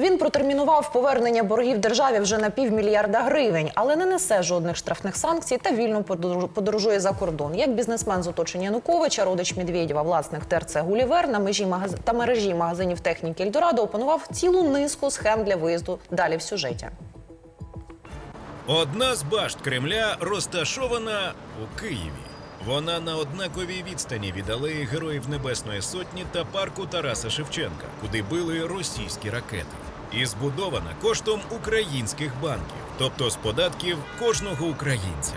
Він протермінував повернення боргів державі вже на півмільярда гривень, але не несе жодних штрафних санкцій та вільно подорожу- подорожує за кордон. Як бізнесмен з оточення Януковича, родич Медведєва, власник ТРЦ Гулівер на межі магаз... та мережі магазинів техніки Ельдорадо опанував цілу низку схем для виїзду. Далі в сюжеті. Одна з башт Кремля розташована у Києві. Вона на однаковій відстані від алеї Героїв Небесної Сотні та парку Тараса Шевченка, куди били російські ракети. І збудована коштом українських банків, тобто з податків кожного українця.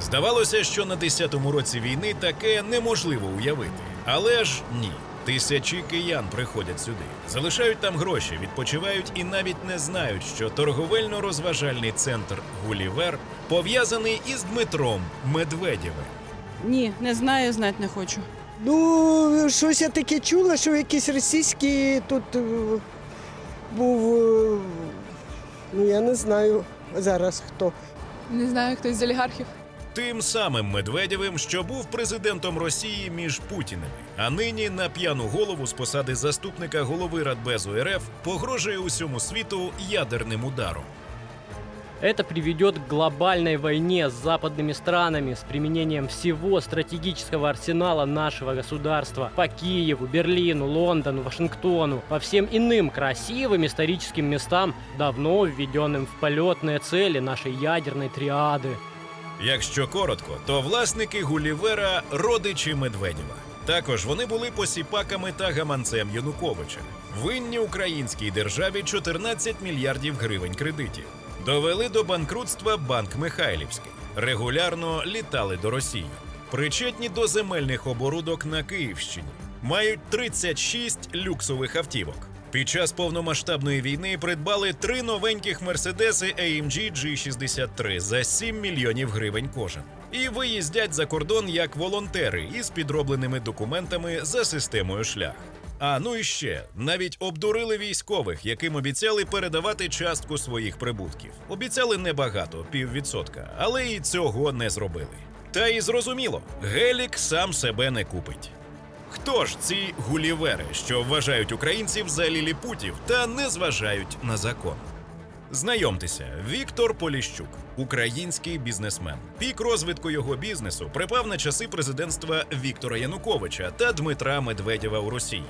Здавалося, що на 10-му році війни таке неможливо уявити. Але ж ні. Тисячі киян приходять сюди, залишають там гроші, відпочивають і навіть не знають, що торговельно-розважальний центр Гулівер пов'язаний із Дмитром Медведєвим. Ні, не знаю, знати не хочу. Ну, щось я таке чула, що якийсь російський тут е, був. е, Ну, я не знаю зараз хто. Не знаю, хтось з олігархів. Тим самим Медведєвим, що був президентом Росії між Путіними, а нині на п'яну голову з посади заступника голови Радбезу РФ погрожує усьому світу ядерним ударом. Это приведет к глобальной войне с западными странами с применением всего стратегического арсенала нашего государства по Киеву, Берлину, Лондону, Вашингтону, по всем иным красивым историческим местам, давно введенным в полетные цели нашей ядерной триады. Якщо коротко, то власники Гулівера родичі Медведєва. Також вони були посіпаками та гаманцем Януковича. Винні українській державі 14 мільярдів гривень кредитів. Довели до банкрутства банк Михайлівський. Регулярно літали до Росії. Причетні до земельних оборудок на Київщині. Мають 36 люксових автівок. Під час повномасштабної війни придбали три новеньких мерседеси AMG G63 за 7 мільйонів гривень кожен. І виїздять за кордон як волонтери із підробленими документами за системою шлях. А ну і ще навіть обдурили військових, яким обіцяли передавати частку своїх прибутків. Обіцяли небагато, піввідсотка, але і цього не зробили. Та і зрозуміло, гелік сам себе не купить. Хто ж ці гулівери, що вважають українців за ліліпутів та не зважають на закон? Знайомтеся, Віктор Поліщук, український бізнесмен. Пік розвитку його бізнесу припав на часи президентства Віктора Януковича та Дмитра Медведєва у Росії.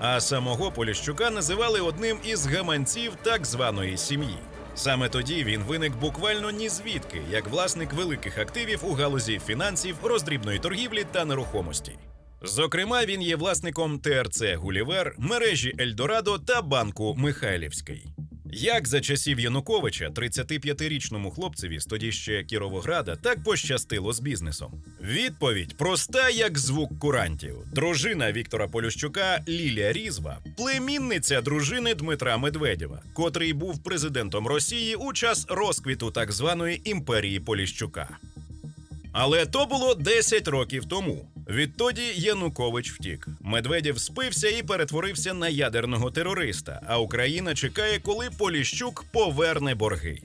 А самого Поліщука називали одним із гаманців так званої сім'ї. Саме тоді він виник буквально ні звідки, як власник великих активів у галузі фінансів, роздрібної торгівлі та нерухомості. Зокрема, він є власником ТРЦ Гулівер, мережі Ельдорадо та банку Михайлівський. Як за часів Януковича 35-річному хлопцеві з тоді ще Кіровограда так пощастило з бізнесом? Відповідь проста, як звук курантів. Дружина Віктора Полющука Лілія Різва, племінниця дружини Дмитра Медведєва, котрий був президентом Росії у час розквіту так званої імперії Поліщука. Але то було 10 років тому. Відтоді Янукович втік. Медведєв спився і перетворився на ядерного терориста. А Україна чекає, коли Поліщук поверне борги.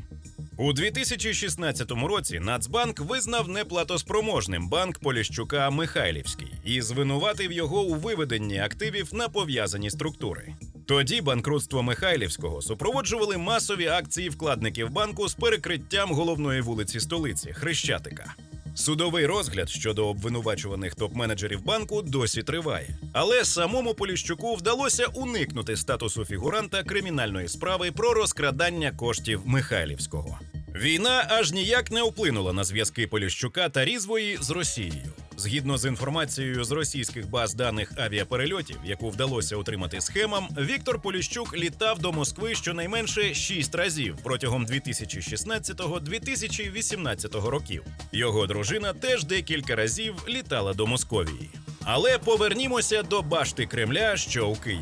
У 2016 році Нацбанк визнав неплатоспроможним банк Поліщука Михайлівський і звинуватив його у виведенні активів на пов'язані структури. Тоді банкрутство Михайлівського супроводжували масові акції вкладників банку з перекриттям головної вулиці столиці Хрещатика. Судовий розгляд щодо обвинувачуваних топ-менеджерів банку досі триває. Але самому Поліщуку вдалося уникнути статусу фігуранта кримінальної справи про розкрадання коштів Михайлівського. Війна аж ніяк не вплинула на зв'язки Поліщука та Різвої з Росією. Згідно з інформацією з російських баз даних авіаперельотів, яку вдалося отримати схемам, Віктор Поліщук літав до Москви щонайменше шість разів протягом 2016-2018 років. Його дружина теж декілька разів літала до Московії. Але повернімося до башти Кремля, що у Києві.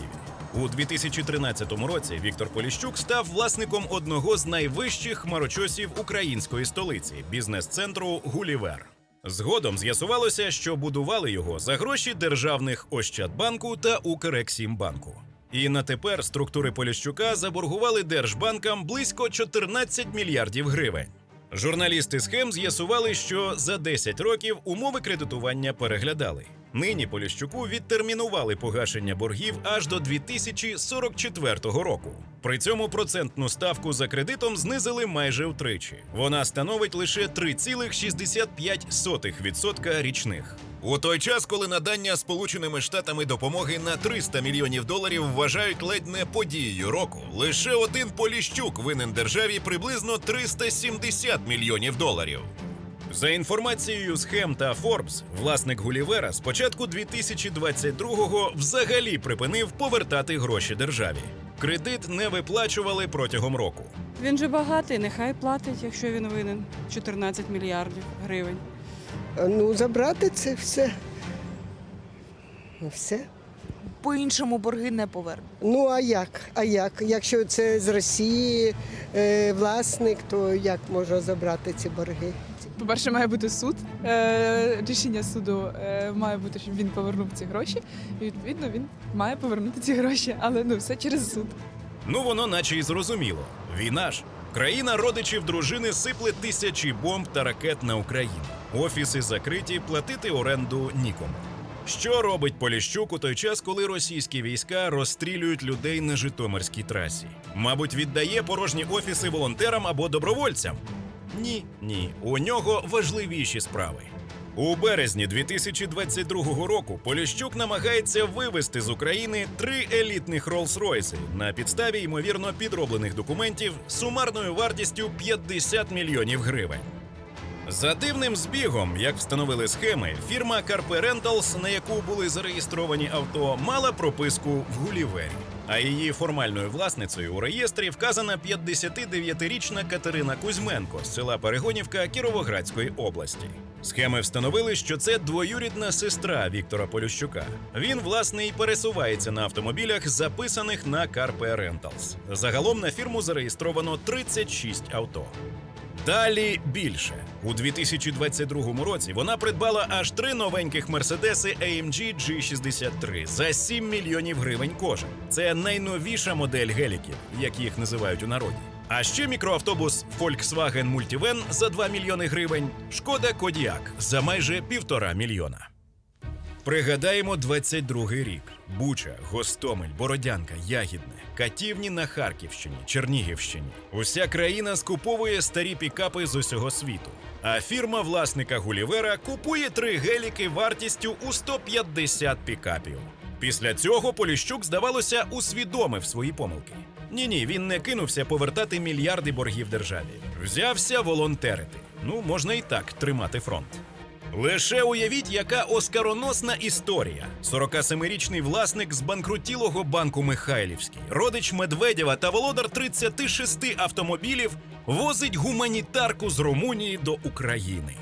У 2013 році Віктор Поліщук став власником одного з найвищих хмарочосів української столиці бізнес-центру Гулівер. Згодом з'ясувалося, що будували його за гроші державних Ощадбанку та Укрексімбанку. І на тепер структури Поліщука заборгували держбанкам близько 14 мільярдів гривень. Журналісти схем з'ясували, що за 10 років умови кредитування переглядали. Нині Поліщуку відтермінували погашення боргів аж до 2044 року. При цьому процентну ставку за кредитом знизили майже втричі. Вона становить лише 3,65% річних. У той час, коли надання Сполученими Штатами допомоги на 300 мільйонів доларів вважають ледь не подією року, лише один Поліщук винен державі приблизно 370 мільйонів доларів. За інформацією схем та Forbes, власник Гулівера з початку 2022-го взагалі припинив повертати гроші державі. Кредит не виплачували протягом року. Він же багатий, нехай платить, якщо він винен 14 мільярдів гривень. Ну, забрати це все. Все. По-іншому борги не повернуть. Ну а як? А як? Якщо це з Росії е, власник, то як можна забрати ці борги? По-перше, має бути суд. Е, рішення суду е, має бути, щоб він повернув ці гроші. І відповідно він має повернути ці гроші, але ну все через суд. Ну воно наче і зрозуміло. Війна ж. Країна родичів дружини сипле тисячі бомб та ракет на Україну. Офіси закриті, платити оренду нікому. Що робить Поліщук у той час, коли російські війська розстрілюють людей на Житомирській трасі? Мабуть, віддає порожні офіси волонтерам або добровольцям? Ні, ні. У нього важливіші справи. У березні 2022 року Поліщук намагається вивезти з України три елітних Роллс-Ройси на підставі ймовірно підроблених документів сумарною вартістю 50 мільйонів гривень. За дивним збігом, як встановили схеми, фірма Carpe Rentals, на яку були зареєстровані авто, мала прописку в Гулівері. А її формальною власницею у реєстрі вказана 59-річна Катерина Кузьменко з села Перегонівка Кіровоградської області. Схеми встановили, що це двоюрідна сестра Віктора Полющука. Він, власне, і пересувається на автомобілях, записаних на Carpe Rentals. Загалом на фірму зареєстровано 36 авто. Далі більше у 2022 році вона придбала аж три новеньких мерседеси AMG G63 за 7 мільйонів гривень кожен. Це найновіша модель геліків, як їх називають у народі. А ще мікроавтобус Volkswagen Multivan за 2 мільйони гривень, шкода Кодіак за майже півтора мільйона. Пригадаємо 22-й рік: Буча, Гостомель, Бородянка, Ягідне, Катівні на Харківщині, Чернігівщині. Уся країна скуповує старі пікапи з усього світу. А фірма власника Гулівера купує три геліки вартістю у 150 пікапів. Після цього Поліщук, здавалося, усвідомив свої помилки. Ні, ні, він не кинувся повертати мільярди боргів державі. Взявся волонтерити. Ну, можна і так тримати фронт. Лише уявіть, яка оскароносна історія. 47-річний власник збанкрутілого банку Михайлівський, родич Медведєва та володар 36 автомобілів возить гуманітарку з Румунії до України.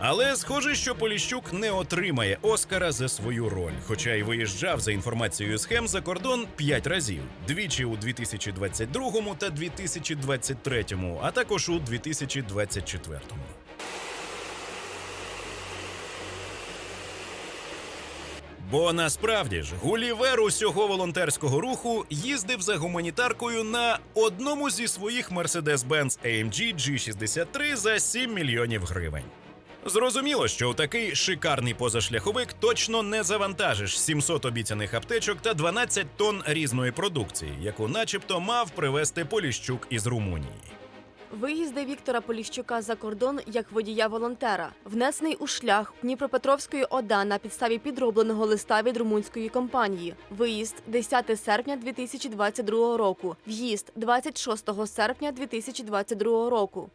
Але схоже, що Поліщук не отримає Оскара за свою роль, хоча й виїжджав за інформацією схем за кордон п'ять разів: двічі у 2022 та 2023, а також у 2024. Бо насправді ж Гулівер усього волонтерського руху їздив за гуманітаркою на одному зі своїх Mercedes-Benz AMG G63 за 7 мільйонів гривень. Зрозуміло, що у такий шикарний позашляховик точно не завантажиш 700 обіцяних аптечок та 12 тонн різної продукції, яку начебто мав привезти Поліщук із Румунії. Виїзди Віктора Поліщука за кордон як водія-волонтера, внесений у шлях Дніпропетровської ОДА на підставі підробленого листа від румунської компанії. Виїзд 10 серпня 2022 року. В'їзд 26 серпня 2022 року.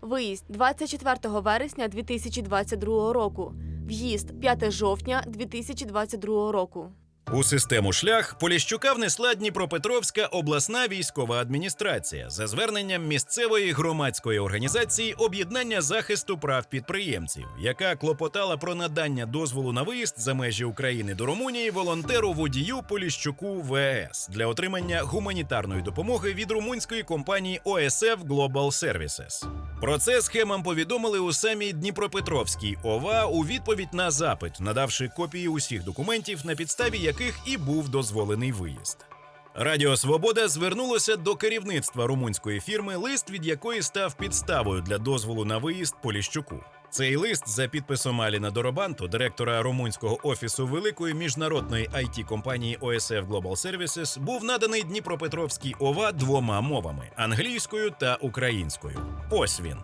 Виїзд 24 вересня 2022 року. В'їзд 5 жовтня 2022 року. У систему шлях Поліщука внесла Дніпропетровська обласна військова адміністрація за зверненням місцевої громадської організації об'єднання захисту прав підприємців, яка клопотала про надання дозволу на виїзд за межі України до Румунії волонтеру водію Поліщуку ВС для отримання гуманітарної допомоги від румунської компанії OSF Global Services. Про це схемам повідомили у самій Дніпропетровській ОВА у відповідь на запит, надавши копії усіх документів, на підставі яких і був дозволений виїзд. Радіо Свобода звернулося до керівництва румунської фірми, лист від якої став підставою для дозволу на виїзд Поліщуку. Цей лист за підписом Аліна Доробанту, директора румунського офісу великої міжнародної it компанії OSF Global Services, був наданий Дніпропетровській ОВА двома мовами англійською та українською. Ось він.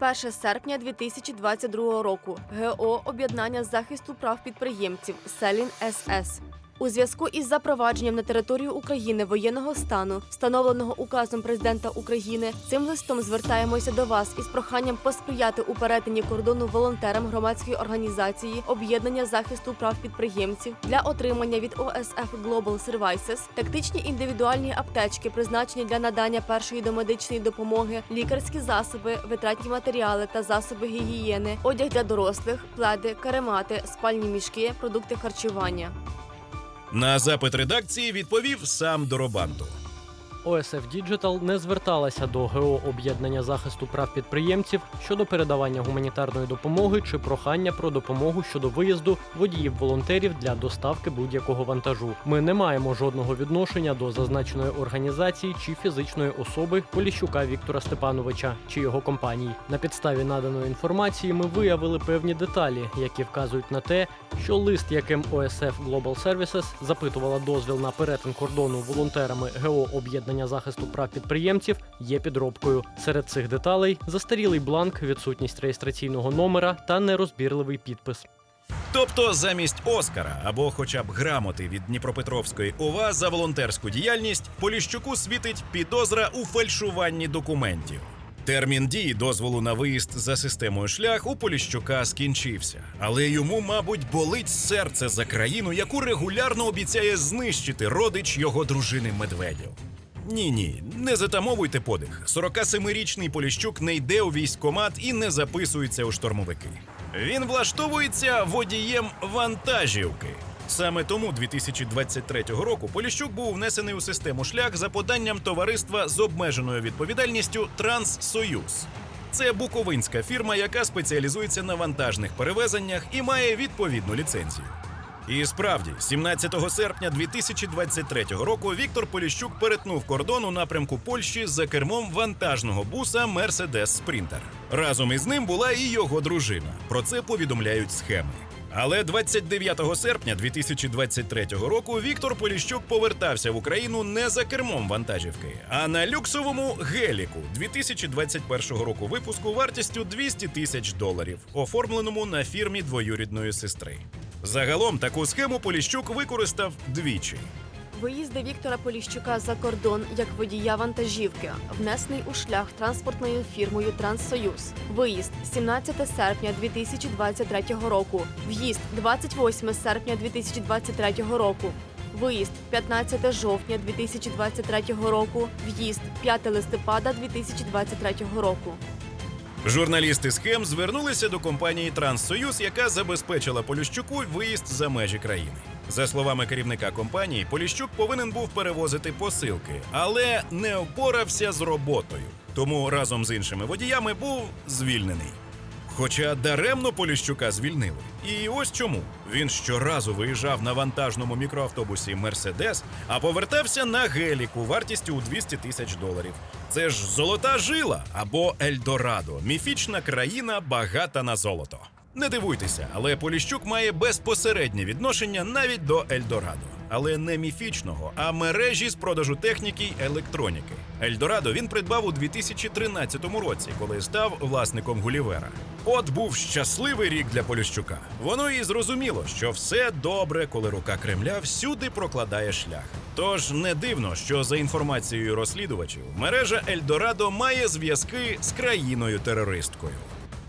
1 серпня 2022 року. ГО об'єднання захисту прав підприємців Селін СС. У зв'язку із запровадженням на територію України воєнного стану, встановленого указом президента України, цим листом звертаємося до вас із проханням посприяти у перетині кордону волонтерам громадської організації об'єднання захисту прав підприємців для отримання від OSF Global Services тактичні індивідуальні аптечки, призначені для надання першої домедичної допомоги, лікарські засоби, витратні матеріали та засоби гігієни, одяг для дорослих, пледи, каремати, спальні мішки, продукти харчування. На запит редакції відповів сам Доробанту. OSF Digital не зверталася до ГО об'єднання захисту прав підприємців щодо передавання гуманітарної допомоги чи прохання про допомогу щодо виїзду водіїв-волонтерів для доставки будь-якого вантажу. Ми не маємо жодного відношення до зазначеної організації чи фізичної особи Поліщука Віктора Степановича чи його компанії. На підставі наданої інформації ми виявили певні деталі, які вказують на те, що лист, яким OSF Global Services запитувала дозвіл на перетин кордону волонтерами ГО об'єднання захисту прав підприємців, є підробкою. Серед цих деталей застарілий бланк, відсутність реєстраційного номера та нерозбірливий підпис. Тобто замість Оскара або хоча б грамоти від Дніпропетровської ОВА за волонтерську діяльність Поліщуку світить підозра у фальшуванні документів. Термін дії дозволу на виїзд за системою шлях у Поліщука скінчився, але йому, мабуть, болить серце за країну, яку регулярно обіцяє знищити родич його дружини Медведєв. Ні, ні, не затамовуйте подих. 47-річний Поліщук не йде у військкомат і не записується у штурмовики. Він влаштовується водієм вантажівки. Саме тому 2023 року Поліщук був внесений у систему шлях за поданням товариства з обмеженою відповідальністю Транссоюз. Це буковинська фірма, яка спеціалізується на вантажних перевезеннях і має відповідну ліцензію. І справді, 17 серпня 2023 року Віктор Поліщук перетнув кордон у напрямку Польщі за кермом вантажного буса Mercedes Sprinter. Разом із ним була і його дружина. Про це повідомляють схеми. Але 29 серпня 2023 року Віктор Поліщук повертався в Україну не за кермом вантажівки, а на люксовому геліку 2021 року випуску вартістю 200 тисяч доларів, оформленому на фірмі двоюрідної сестри. Загалом таку схему Поліщук використав двічі. Виїзди Віктора Поліщука за кордон як водія вантажівки, внесений у шлях транспортною фірмою Транссоюз. Виїзд 17 серпня 2023 року. В'їзд 28 серпня 2023 року. Виїзд 15 жовтня 2023 року. В'їзд 5 листопада 2023 року. Журналісти схем звернулися до компанії Транссоюз, яка забезпечила Поліщуку виїзд за межі країни. За словами керівника компанії, Поліщук повинен був перевозити посилки, але не впорався з роботою. Тому разом з іншими водіями був звільнений. Хоча даремно Поліщука звільнили. І ось чому він щоразу виїжджав на вантажному мікроавтобусі Мерседес, а повертався на геліку вартістю у 200 тисяч доларів. Це ж золота жила або Ельдорадо, міфічна країна, багата на золото. Не дивуйтеся, але Поліщук має безпосереднє відношення навіть до Ельдорадо. Але не міфічного, а мережі з продажу техніки й електроніки. Ельдорадо він придбав у 2013 році, коли став власником Гулівера. От був щасливий рік для Поліщука. Воно і зрозуміло, що все добре, коли рука Кремля всюди прокладає шлях. Тож не дивно, що за інформацією розслідувачів, мережа Ельдорадо має зв'язки з країною терористкою.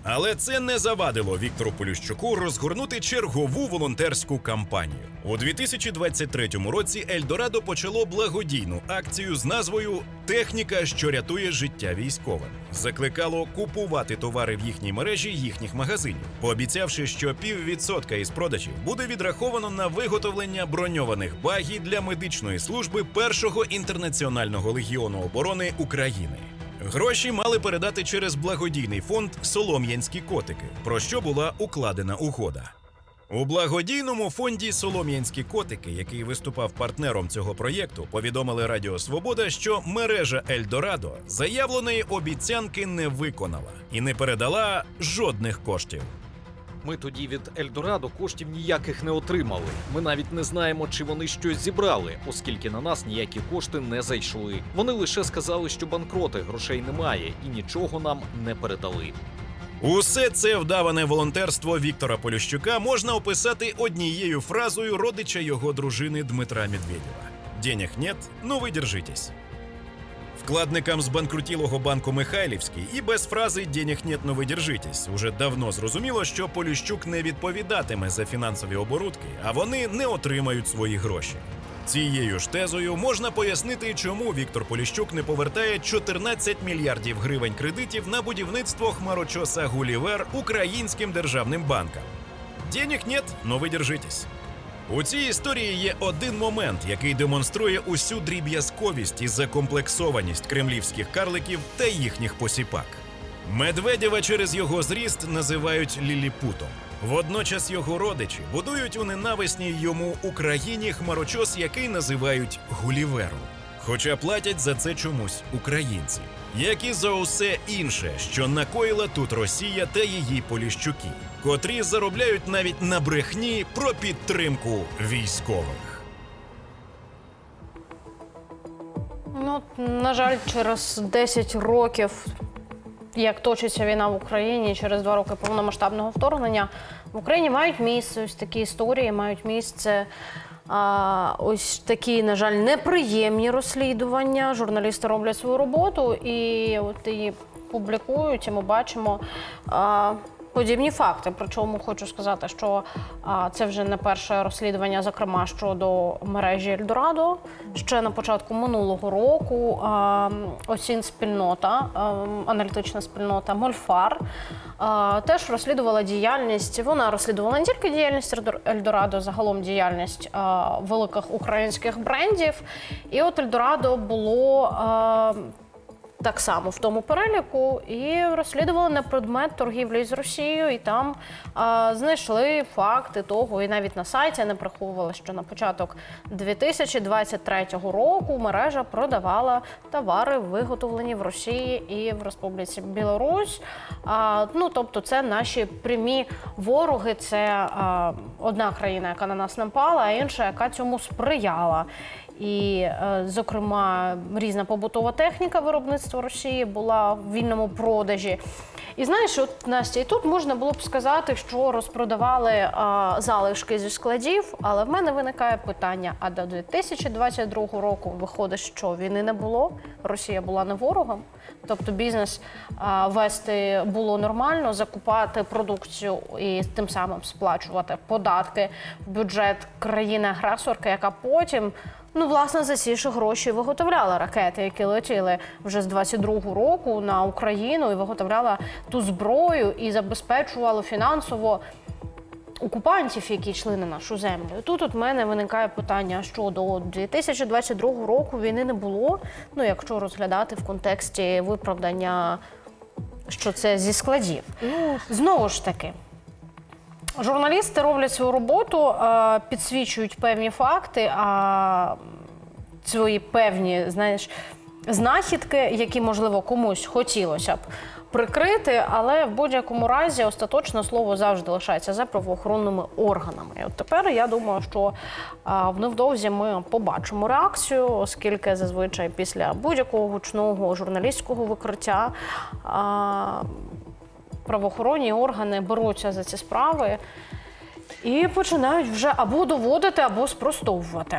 Але це не завадило Віктору Поліщуку розгорнути чергову волонтерську кампанію. У 2023 році Ельдорадо почало благодійну акцію з назвою Техніка, що рятує життя військовим. Закликало купувати товари в їхній мережі їхніх магазинів, пообіцявши, що піввідсотка із продажів буде відраховано на виготовлення броньованих багі для медичної служби першого інтернаціонального легіону оборони України. Гроші мали передати через благодійний фонд Солом'янські котики, про що була укладена угода. У благодійному фонді Солом'янські котики, який виступав партнером цього проєкту, повідомили Радіо Свобода, що мережа Ельдорадо заявленої обіцянки не виконала і не передала жодних коштів. Ми тоді від Ельдорадо коштів ніяких не отримали. Ми навіть не знаємо, чи вони щось зібрали, оскільки на нас ніякі кошти не зайшли. Вони лише сказали, що банкроти грошей немає і нічого нам не передали. Усе це вдаване волонтерство Віктора Полющука можна описати однією фразою родича його дружини Дмитра Медведєва: «Денег нет, ну ви держитесь». Вкладникам з банкрутілого банку Михайлівський і без фрази «Денег нет, ну ви держитесь» уже давно зрозуміло, що Поліщук не відповідатиме за фінансові оборудки, а вони не отримають свої гроші. Цією ж тезою можна пояснити, чому Віктор Поліщук не повертає 14 мільярдів гривень кредитів на будівництво хмарочоса Гулівер українським державним банкам. Денег нет, но ви держитесь. У цій історії є один момент, який демонструє усю дріб'язковість і закомплексованість кремлівських карликів та їхніх посіпак. Медведєва через його зріст називають ліліпутом. Водночас його родичі будують у ненависній йому Україні хмарочос, який називають Гулівером. Хоча платять за це чомусь українці, як і за усе інше, що накоїла тут Росія та її поліщуки, котрі заробляють навіть на брехні про підтримку військових. Ну, на жаль, через 10 років, як точиться війна в Україні, через два роки повномасштабного вторгнення, в Україні мають місце ось такі історії, мають місце. А, ось такі, на жаль, неприємні розслідування. Журналісти роблять свою роботу і от її публікують, і ми бачимо а, подібні факти. Причому хочу сказати, що а, це вже не перше розслідування, зокрема щодо мережі Ельдорадо. Ще на початку минулого року а, осін спільнота, а, аналітична спільнота Мольфар. а, Теж розслідувала діяльність. Вона розслідувала не тільки діяльність Ельдор- Ельдорадо, загалом діяльність а, великих українських брендів. І от Ельдорадо було а, так само в тому переліку і розслідували на предмет торгівлі з Росією, і там а, знайшли факти того, і навіть на сайті не приховували, що на початок 2023 року мережа продавала товари, виготовлені в Росії і в Республіці Білорусь. А, ну тобто, це наші прямі вороги. Це а, одна країна, яка на нас напала, а інша, яка цьому сприяла. І, е, зокрема, різна побутова техніка виробництва Росії була в вільному продажі. І знаєш, от Настя, і тут можна було б сказати, що розпродавали а, залишки зі складів, але в мене виникає питання: а до 2022 року виходить, що війни не було, Росія була не ворогом. Тобто бізнес а, вести було нормально, закупати продукцію і тим самим сплачувати податки в бюджет країни-агресорки, яка потім. Ну, власне, за ці ж гроші виготовляла ракети, які летіли вже з 22-го року на Україну, і виготовляла ту зброю і забезпечувала фінансово окупантів, які йшли на нашу землю. Тут от мене виникає питання, що до 2022 року війни не було. Ну, якщо розглядати в контексті виправдання, що це зі складів. Ну, знову ж таки. Журналісти роблять свою роботу, е, підсвічують певні факти, а свої певні, знаєш, знахідки, які, можливо, комусь хотілося б прикрити, але в будь-якому разі остаточне слово завжди лишається за правоохоронними органами. І от тепер я думаю, що в невдовзі ми побачимо реакцію, оскільки зазвичай після будь-якого гучного журналістського викриття. Правоохоронні органи беруться за ці справи і починають вже або доводити, або спростовувати.